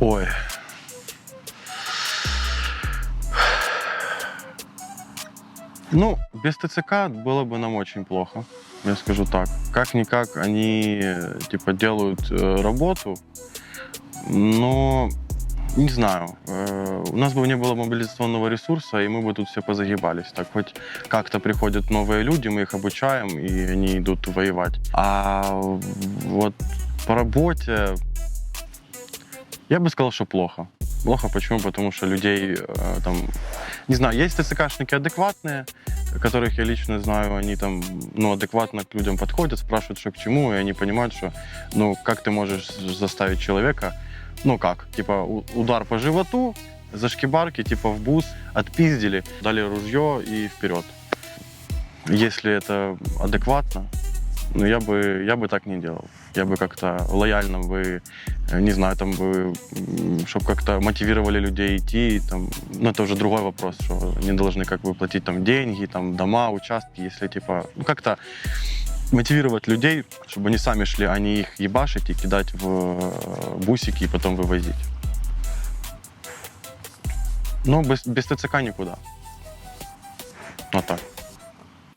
Ой. Ну, без ТЦК было бы нам очень плохо, я скажу так. Как-никак они, типа, делают э, работу, но не знаю. э, у нас бы не было мобилизационного ресурса, и мы бы тут все позагибались. Так хоть как-то приходят новые люди, мы их обучаем, и они идут воевать. А вот по работе я бы сказал, что плохо. Плохо почему? Потому что людей э, там, не знаю, есть ТЦКшники адекватные, которых я лично знаю, они там, ну, адекватно к людям подходят, спрашивают, что к чему, и они понимают, что, ну, как ты можешь заставить человека, ну, как, типа, удар по животу, за шкибарки, типа, в бус, отпиздили, дали ружье и вперед. Если это адекватно, ну, я бы, я бы так не делал. Я бы как-то лояльно бы, э, не знаю, там бы, чтобы как-то мотивировали людей идти, там, ну, это уже другой вопрос, что они должны как бы платить там деньги, там, дома, участки, если, типа, ну, как-то мотивировать людей, чтобы они сами шли, а не их ебашить и кидать в э, бусики и потом вывозить. Ну, без, без ТЦК никуда. Вот так.